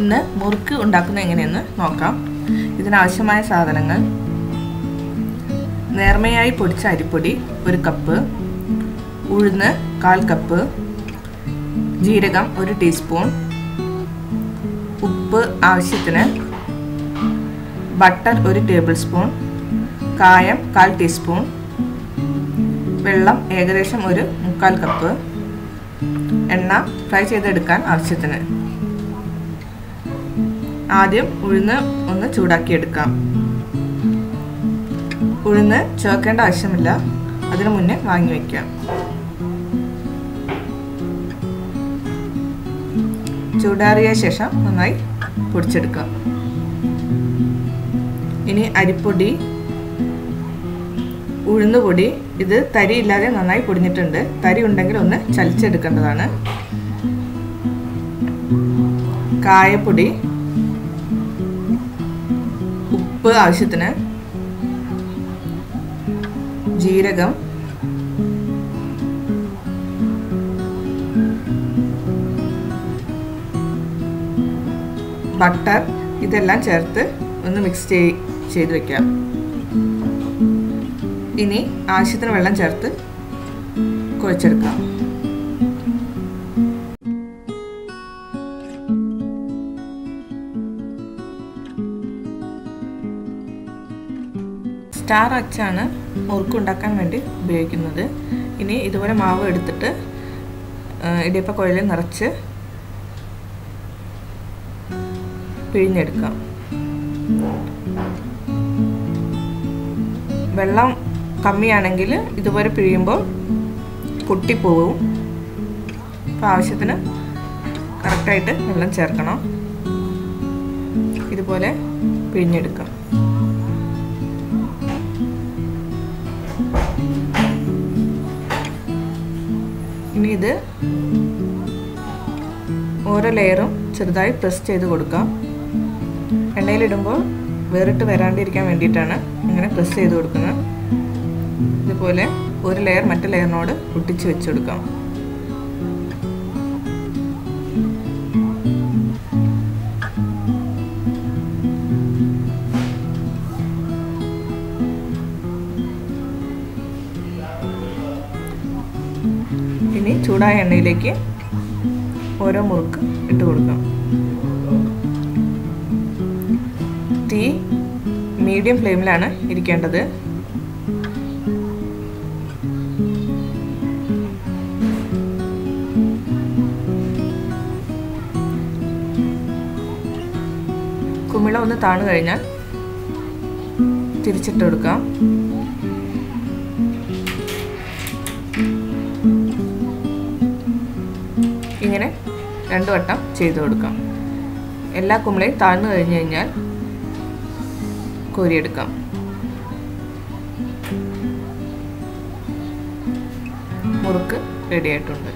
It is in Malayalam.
ഇന്ന് മുറുക്ക് ഉണ്ടാക്കുന്നത് എങ്ങനെയെന്ന് നോക്കാം. ഇതിനാവശ്യമായ സാധനങ്ങൾ. നേർമയായി പൊടിച്ച അരിപ്പൊടി ഒരു കപ്പ്. ഉഴുന്ന് കാൽ കപ്പ്. ജീരകം ഒരു ടീസ്പൂൺ. ഉപ്പ് ആവശ്യത്തിന് ബട്ടർ ഒരു ടേബിൾ സ്പൂൺ. കായം കാൽ ടീസ്പൂൺ. വെള്ളം ഏകദേശം ഒരു മുക്കാൽ കപ്പ്. എണ്ണ ഫ്രൈ ചെയ്തെടുക്കാൻ ആവശ്യത്തിന്. ആദ്യം ഉഴുന്ന് ഒന്ന് ചൂടാക്കിയെടുക്കാം. ഉഴുന്ന് ചേർക്കേണ്ട ആവശ്യമില്ല. അതിനു മുന്നേ വാങ്ങി വയ്ക്കാം ചൂടാറിയ ശേഷം നന്നായി പൊടിച്ചെടുക്കാം. ഇനി അരിപ്പൊടി ഉഴുന്നുപൊടി ഇത് തരി ഇല്ലാതെ നന്നായി പൊടിഞ്ഞിട്ടുണ്ട്. തരി ഉണ്ടെങ്കിൽ ഒന്ന് ചലിച്ചെടുക്കേണ്ടതാണ്. കായപ്പൊടി ഉപ്പ് ആവശ്യത്തിന് ജീരകം ബട്ടർ ഇതെല്ലാം ചേർത്ത് ഒന്ന് മിക്സ് ചെയ് ചെയ്ത് വെക്കാം ഇനി ആവശ്യത്തിന് വെള്ളം ചേർത്ത് കുഴച്ചെടുക്കാം. സ്റ്റാർ അച്ചാണ് മുറുക്കുണ്ടാക്കാൻ വേണ്ടി ഉപയോഗിക്കുന്നത്. ഇനി ഇതുപോലെ മാവ് എടുത്തിട്ട് ഇടിയപ്പ കുഴലിൽ നിറച്ച് പിഴിഞ്ഞെടുക്കാം. വെള്ളം കമ്മിയാണെങ്കിൽ ഇതുപോലെ പിഴിയുമ്പോൾ പൊട്ടിപ്പോവും അപ്പോൾ ആവശ്യത്തിന് കറക്റ്റായിട്ട് വെള്ളം ചേർക്കണം. ഇതുപോലെ പിഴിഞ്ഞെടുക്കാം. ഇനി ഇത് ഓരോ ലെയറും ചെറുതായി പ്രസ് ചെയ്ത് കൊടുക്കാം. എണ്ണയിലിടുമ്പോൾ വേറിട്ട് വരാണ്ടിരിക്കാൻ വേണ്ടിയിട്ടാണ് ഇങ്ങനെ പ്രസ് ചെയ്ത് കൊടുക്കുന്നത്. ഇതുപോലെ ഒരു ലെയർ മറ്റു ലെയറിനോട് ഒട്ടിച്ച് വെച്ച് കൊടുക്കാം. ഇനി ചൂടായ എണ്ണയിലേക്ക് ഓരോ മുറുക്ക് ഇട്ട് കൊടുക്കണം തീ മീഡിയം ഫ്ലെയിമിലാണ് ഇരിക്കേണ്ടത്. കുമിള ഒന്ന് താണു കഴിഞ്ഞാൽ തിരിച്ചിട്ട് കൊടുക്കാം. ഇങ്ങനെ രണ്ട് വട്ടം ചെയ്തു കൊടുക്കാം. എല്ലാ കുമ്പളയും താഴ്ന്നു കഴിഞ്ഞു കഴിഞ്ഞാൽ കോരിയെടുക്കാം. മുറുക്ക് റെഡി ആയിട്ടുണ്ട്.